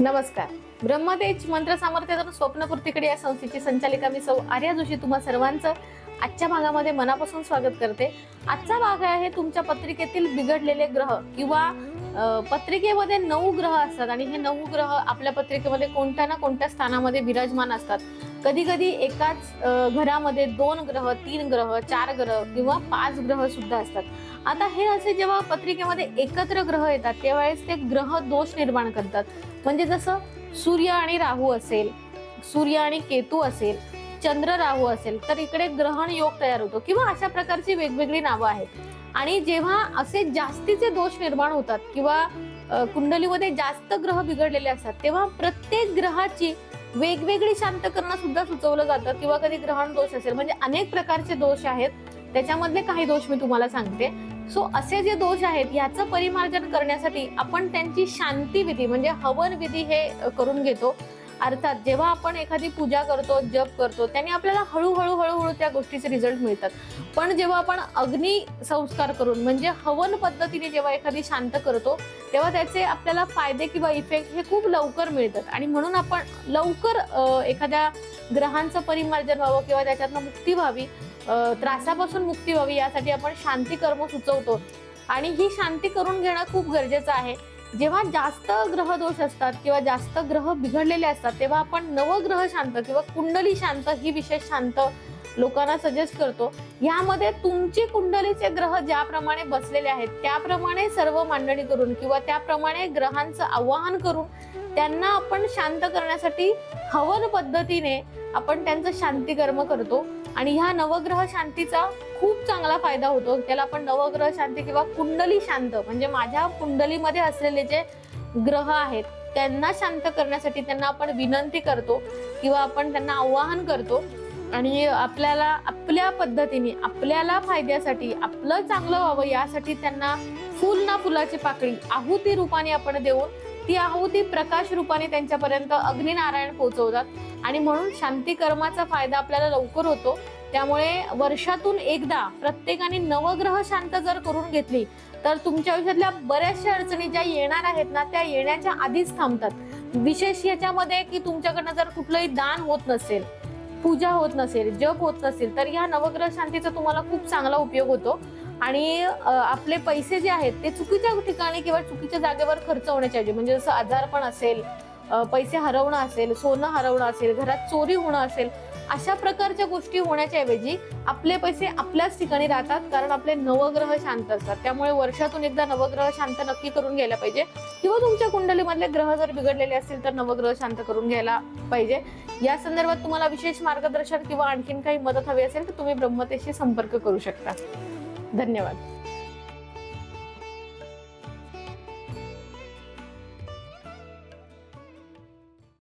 नमस्कार. ब्रह्मतेज मंत्र सामर्थ्य स्वप्नपूर्तीकडे या संस्थेची संचालिका मी सौ आर्या जोशी तुम्हा सर्वांचं आजच्या भागामध्ये मनापासून स्वागत करते. आजचा भाग आहे तुमच्या पत्रिकेतील बिघडलेले ग्रह किंवा पत्रिकेमध्ये नऊ ग्रह असतात आणि हे नऊ ग्रह आपल्या पत्रिकेमध्ये कोणत्या ना कोणत्या स्थानामध्ये विराजमान असतात. कधी कधी एकाच घरामध्ये दोन ग्रह तीन ग्रह चार ग्रह किंवा पाच ग्रह सुद्धा असतात. आता हे असे जेव्हा पत्रिकेमध्ये एकत्र ग्रह येतात त्यावेळेस ते ग्रह दोष निर्माण करतात. म्हणजे जसं सूर्य आणि राहू असेल सूर्य आणि केतू असेल चंद्र राहू असेल तर इकडे ग्रहण योग तयार होतो किंवा अशा प्रकारची वेगवेगळी नावं आहेत. आणि जेव्हा असे जास्तीचे दोष निर्माण होतात किंवा कुंडलीमध्ये जास्त ग्रह बिघडलेले असतात तेव्हा प्रत्येक ग्रहाची वेगवेगळी शांत करणं सुद्धा सुचवलं जातं किंवा कधी ग्रहण दोष असेल. म्हणजे अनेक प्रकारचे दोष आहेत. त्याच्यामधले काही दोष मी तुम्हाला सांगते. सो असे जे दोष आहेत याचं परिमार्जन करण्यासाठी आपण त्यांची शांती विधी म्हणजे हवन विधी हे करून घेतो. अर्थात जेव्हा आपण एखादी पूजा करतो जप करतो त्याने आपल्याला हळूहळू हळूहळू त्या गोष्टीचे रिझल्ट मिळतात. पण जेव्हा आपण अग्नी संस्कार करून म्हणजे हवन पद्धतीने जेव्हा एखादी शांत करतो तेव्हा त्याचे आपल्याला फायदे किंवा इफेक्ट हे खूप लवकर मिळतात. आणि म्हणून आपण लवकर एखाद्या ग्रहांचं परिमार्जन व्हावं किंवा त्याच्यातनं मुक्ती व्हावी त्रासापासून मुक्ती व्हावी यासाठी आपण शांती कर्म सुचवतो. आणि ही शांती करून घेणं खूप गरजेचं आहे. जेव्हा जास्त ग्रह दोष असतात किंवा जास्त ग्रह बिघडलेले असतात तेव्हा आपण नवग्रह शांत किंवा कुंडली शांत ही विशेष शांत लोकांना सजेस्ट करतो. यामध्ये तुमची कुंडलीचे ग्रह ज्याप्रमाणे बसलेले आहेत त्याप्रमाणे सर्व मांडणी करून किंवा त्याप्रमाणे ग्रहांचं आवाहन करून त्यांना आपण शांत करण्यासाठी हवन पद्धतीने आपण त्यांचं शांती कर्म करतो. आणि ह्या नवग्रह शांतीचा खूप चांगला फायदा होतो. त्याला आपण नवग्रह शांती किंवा कुंडली शांत म्हणजे माझ्या कुंडलीमध्ये असलेले जे ग्रह आहेत त्यांना शांत करण्यासाठी त्यांना आपण विनंती करतो किंवा आपण त्यांना आवाहन करतो. आणि आपल्याला आपल्या पद्धतीने आपल्याला फायद्यासाठी आपलं चांगलं व्हावं यासाठी त्यांना फुल ना फुलाची पाकळी आहुती रूपाने आपण देऊन ती आहुती प्रकाश रूपाने त्यांच्यापर्यंत अग्निनारायण पोहोचवतात. आणि म्हणून शांती कर्माचा फायदा आपल्याला लवकर होतो. त्यामुळे वर्षातून एकदा प्रत्येकाने नवग्रह शांत जर करून घेतली तर तुमच्या आयुष्यातल्या बऱ्याचशा अडचणी ज्या येणार आहेत ना त्या येण्याच्या आधीच थांबतात. विशेष याच्यामध्ये की तुमच्याकडनं जर कुठलंही दान होत नसेल पूजा होत नसेल जप होत नसेल तर या नवग्रह शांतीचा तुम्हाला खूप चांगला उपयोग होतो. आणि आपले पैसे जे आहेत ते चुकीच्या ठिकाणी किंवा चुकीच्या जागेवर खर्च होण्याच्या ऐवजी म्हणजे जसं आजारपण असेल पैसे हरवणं असेल सोनं हरवणं असेल घरात चोरी होणं असेल अशा प्रकारच्या गोष्टी होण्याच्या ऐवजी आपले पैसे आपल्याच ठिकाणी राहतात कारण आपले नवग्रह शांत असतात. त्यामुळे वर्षातून एकदा नवग्रह शांत नक्की करून घ्यायला पाहिजे. किंवा तुमच्या कुंडलीमधले ग्रह जर बिघडलेले असतील तर नवग्रह शांत करून घ्यायला पाहिजे. या संदर्भात तुम्हाला विशेष मार्गदर्शन किंवा आणखीन काही मदत हवी असेल तर तुम्ही ब्रह्मतेशी संपर्क करू शकता. धन्यवाद.